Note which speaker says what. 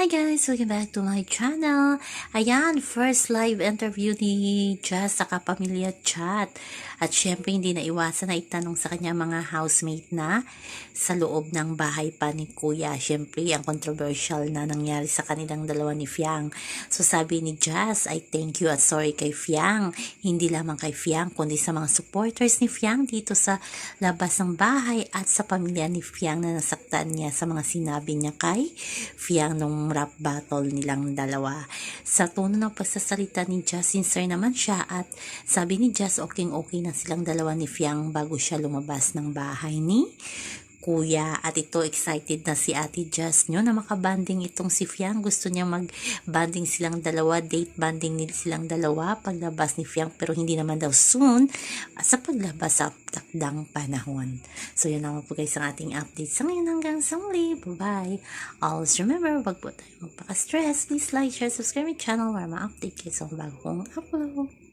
Speaker 1: Hi guys! Welcome back to my channel. Ayan, first live interview ni Jazz sa Kapamilya Chat. At syempre hindi na iwasan na itanong sa kanya mga housemate na sa loob ng bahay pa ni Kuya. Syempre, ang controversial na nangyari sa kanilang dalawa ni Fiang. So sabi ni Jazz, I thank you at sorry kay Fiang. Hindi lamang kay Fiang, kundi sa mga supporters ni Fiang dito sa labas ng bahay at sa pamilya ni Fiang na nasaktan niya sa mga sinabi niya kay Fiang nung rap battle nilang dalawa. Sa tono ng pagsasalita ni Jazz, sincere naman siya at sabi ni Jazz okay-okay na silang dalawa ni Fiang bago siya lumabas ng bahay ni kuya. At ito excited na si Ate Jazz nyo na makabanding itong si Fiang. Gusto niya mag-banding silang dalawa date banding nila silang dalawa paglabas ni Fiang. Pero hindi naman daw soon sa paglabas sa takdang panahon. So yun naman po guys ang ating update sa ngayon hanggang sa muli. Bye bye always remember wag po tayo magpaka-stress. Please like, share, subscribe my channel para ma-update kayo sa bago kong upload